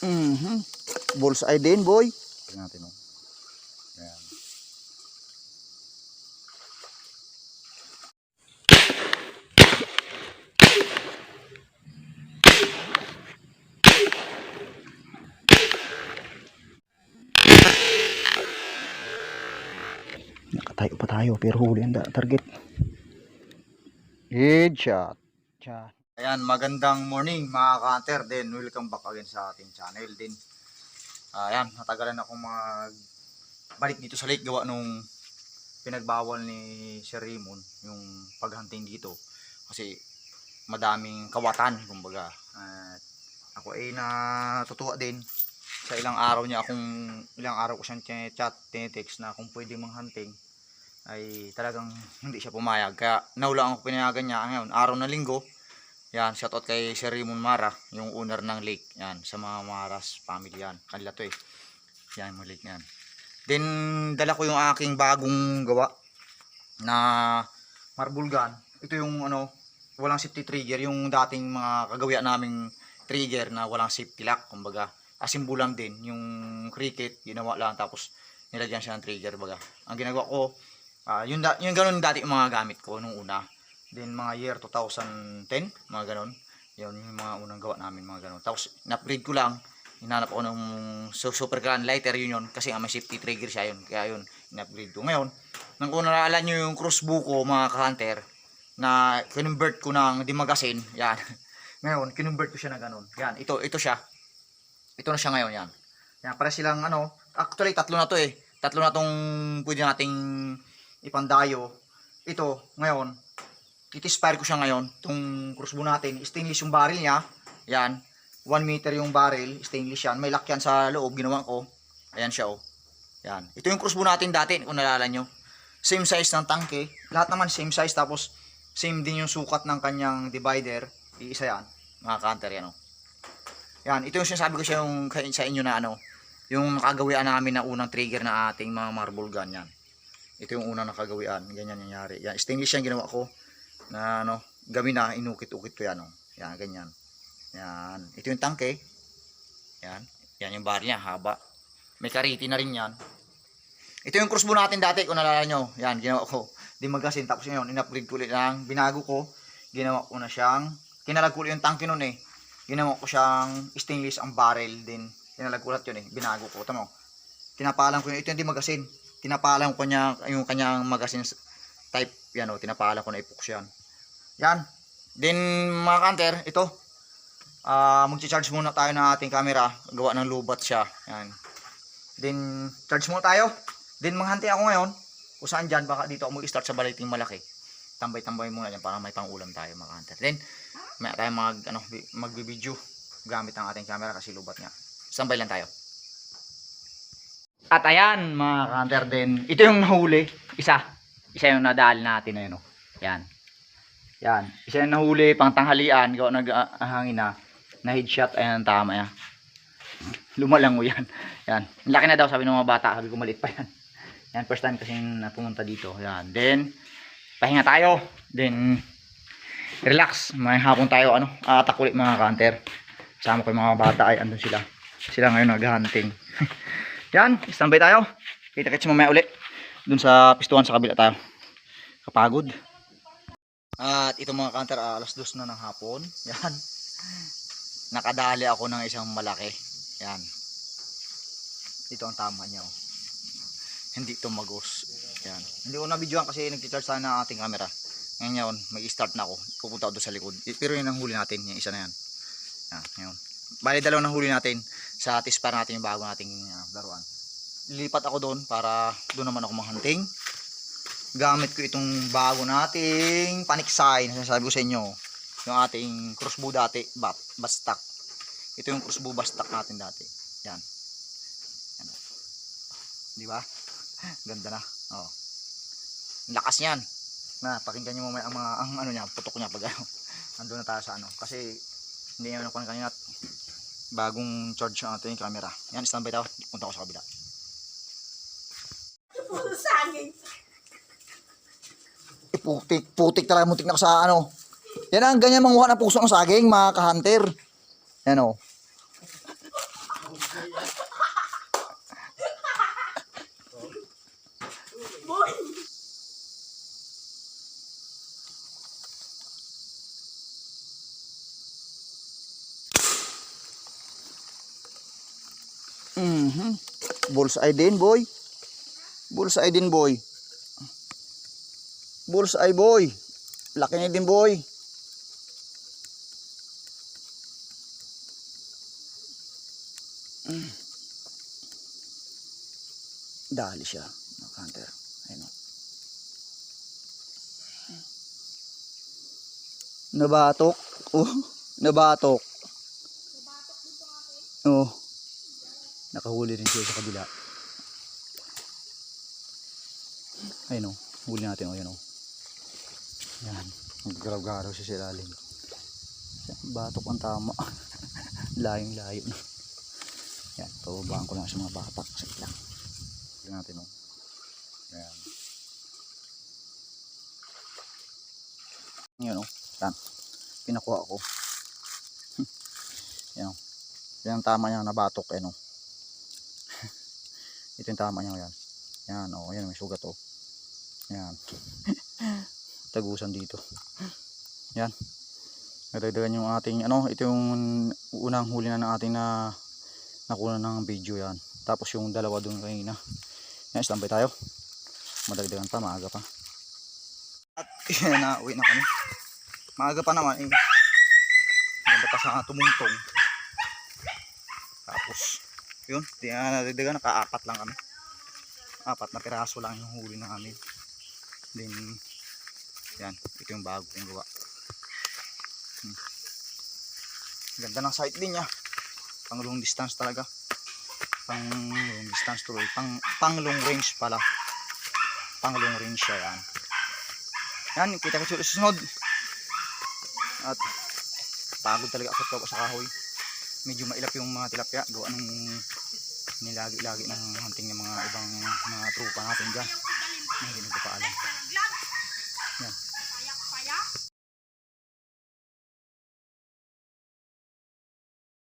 Mhm. Bullseye din, boy. Tingnan natin, oh. Ayan. Nakatayo pa tayo pero huli ang target. Headshot. Shot. Ayan, magandang morning mga ka-hunter din. Welcome back again sa ating channel din. Ayan, natagalan ako mag balik dito sa lake gawa nung pinagbawal ni Sir Raymond yung paghunting dito. Kasi madaming kawatan, kumbaga. At ako ay natutuwa din sa ilang araw niya akong ilang araw ko siyang chat, tinetext na kung pwede manghunting ay talagang hindi siya pumayag. Kaya naulang ako pinayagan niya ngayon, araw na linggo. Yan, shoutout kay Sir Raymond Mara, yung owner ng lake. Yan, sa mga Maras family yan. Kanila to eh. Yan, yung lake yan. Then, dala ko yung aking bagong gawa na marble gun. Ito yung ano, walang safety trigger. Yung dating mga kagawian naming trigger na walang safety lock. Kumbaga, asimbulan din. Yung cricket, ginawa lang. Tapos, nilagyan siya ng trigger. Baga. Ang ginagawa ko, yung, da- yung ganun dati yung mga gamit ko nung una. Then, mga year 2010, mga ganun. Yun, yung mga unang gawa namin, mga ganun. Tapos, na-upgrade ko lang. Hinanap ako ng super gun lighter yun yun. Kasi may safety trigger siya yun. Kaya yun, in-upgrade ko. Ngayon, nang kung naalala nyo yung crossbow ko, mga ka-hunter, na kinonvert ko ng di magazine, yan. ngayon, kinonvert ko siya na ganun. Yan, ito, ito siya. Ito na siya ngayon, yan. Yan, para silang ano, actually, tatlo na to eh. Tatlo na tong pwede nating ipandayo. Ito, ngayon, titispire ko siya ngayon, itong crossbow natin. Stainless yung barrel niya. Yan. 1 meter yung barrel, stainless yan. May lock yan sa loob, ginawa ko. Ayan siya, oh. Yan. Ito yung crossbow natin dati, kung nalala nyo. Same size ng tangke. Lahat naman same size, tapos same din yung sukat ng kanyang divider. Iisa yan. Mga counter yan, oh. Yan, ito yung sinasabi ko sa, yung, sa inyo na ano, yung nakagawian namin na unang trigger na ating mga marble gun yan. Ito yung unang nakagawian, ganyan nangyari. Yan, stainless yan ginawa ko na ano, gabi na inukit-ukit ko yan, oh. Yan, ganyan. Yan, ito yung tangke. Yan, yan yung bar niya, haba. May kariti na rin yan. Ito yung crossbow natin dati, kung nalala nyo. Yan, ginawa ko. Di magasin. Tapos yun, in-upgrade ko ulit lang. Binago ko. Ginawa ko na siyang, kinalag ko yung tangke nun eh. Ginawa ko siyang stainless ang barrel din. Kinalag ko lahat yun eh. Binago ko. Tama Tinapalan ko yun. Ito yung di magasin. Tinapalan ko niya, yung kanyang magasin type. Yan o, tinapalan ko na epoxy yan. Yan. Then, mga kanter, ito. Ah, magchi-charge muna tayo ng ating camera. Gawa ng lubat siya. Yan. Then, charge muna tayo. Then, manghanti ako ngayon. Kung saan dyan, baka dito ako mag-start sa baliting malaki. Tambay-tambay muna dyan para may pang-ulam tayo mga hunter. Then, may tayo mag, ano, bi- magbi-video gamit ang ating camera kasi lubat nga. Standby lang tayo. At ayan, mga hunter din. Ito yung nahuli. Isa. Isa yung nadali natin na yun. Oh. Yan. Yan. Isa yung nahuli pang tanghalian. Gawa nag-hangin na. Na headshot. Ayan ang tama yan. Lumalang mo yan. Yan. Ang laki na daw sabi ng mga bata. Sabi ko malit pa yan. Yan. First time kasi napumunta dito. Yan. Then, pahinga tayo. Then, relax. May hapon tayo. Ano, aatak ulit mga counter. Sama ko yung mga bata ay andun sila. Sila ngayon nag-hunting. yan. Standby tayo. Kita-kits mamaya ulit. Dun sa pistuhan sa kabila tayo. Kapagod. At ito mga counter, ah, alas dos na ng hapon. Yan. Nakadali ako ng isang malaki. Yan. Ito ang tama niya. Oh. Hindi ito magos. Yan. Hindi ko na-videoan kasi nag-charge tayo ng ating camera. Ngayon yun, mag-start na ako. Pupunta ako doon sa likod. Pero yun ang huli natin. Yung isa na yan. Yan. Yun. Bali, dalawa na huli natin. Sa tispar natin yung bago nating ah, laruan. Lilipat ako doon para doon naman ako manghunting. Gamit ko itong bago nating paniksay na sinasabi ko sa inyo. Yung ating crossbow dati, bat, bastak. Ito yung crossbow bastak natin dati. Yan. Di ba? Ganda na. Oh. Lakas niyan. Na, pakinggan niyo mamaya ang mga ang ano niya, putok niya pag ano. Andun na tayo sa ano. Kasi hindi naman ako kanina bagong charge ang ating camera. Yan, standby tayo. Punta ko sa kabila. Puro saging putik, putik, putik talaga. Muntik na ako sa ano. Yan ang ganyan manguha ng puso ng saging, mga ka-hunter. Yan o. Mm-hmm. Bullseye din, boy. Bulls Bullseye din, boy. Bullseye, boy. Laki niya din, boy. Dali siya, mga hunter. Ayun. o. Nabatok. Oh, nabatok. Oh. Nakahuli rin siya sa kabila. Ayun o. Huli natin o. Ayun o. Yan. Maggaraw-garaw siya sa ilalim. Batok ang tama. Layong layo. Yan. Pababaan ko lang sa mga batak. Sakit lang. Huli natin o. Yan. Yan o. Yan. Pinakuha ko. Yan o. Yan ang tama niya nabatok. Yan o. Ito yung tama niya yan. Yan o. Yan may sugat o. Yan. Tagusan dito. Yan. Nadagdagan yung ating ano, ito yung unang huli na ng ating na nakuha ng video yan. Tapos yung dalawa doon kanina. Yan, standby tayo. Madagdagan pa, maaga pa. At na, uwi na kami. Maaga pa naman eh. Maganda pa sa tumungtong. Tapos, yun, di na nadagdagan, nakaapat lang kami. Apat na piraso lang yung huli namin. Then, yan, ito yung bago kong gawa. Hmm. Ganda ng sight din niya. Pang long distance talaga. Pang long distance tuloy. Pang, pang long range pala. Pang long range siya yan. Yan, kita ko sa susunod. At pagod talaga ako sa kahoy. Medyo mailap yung mga tilapia. Gawa ng nilagi-lagi ng hunting ng mga ibang mga trupa natin dyan. Hindi nagpapaalam.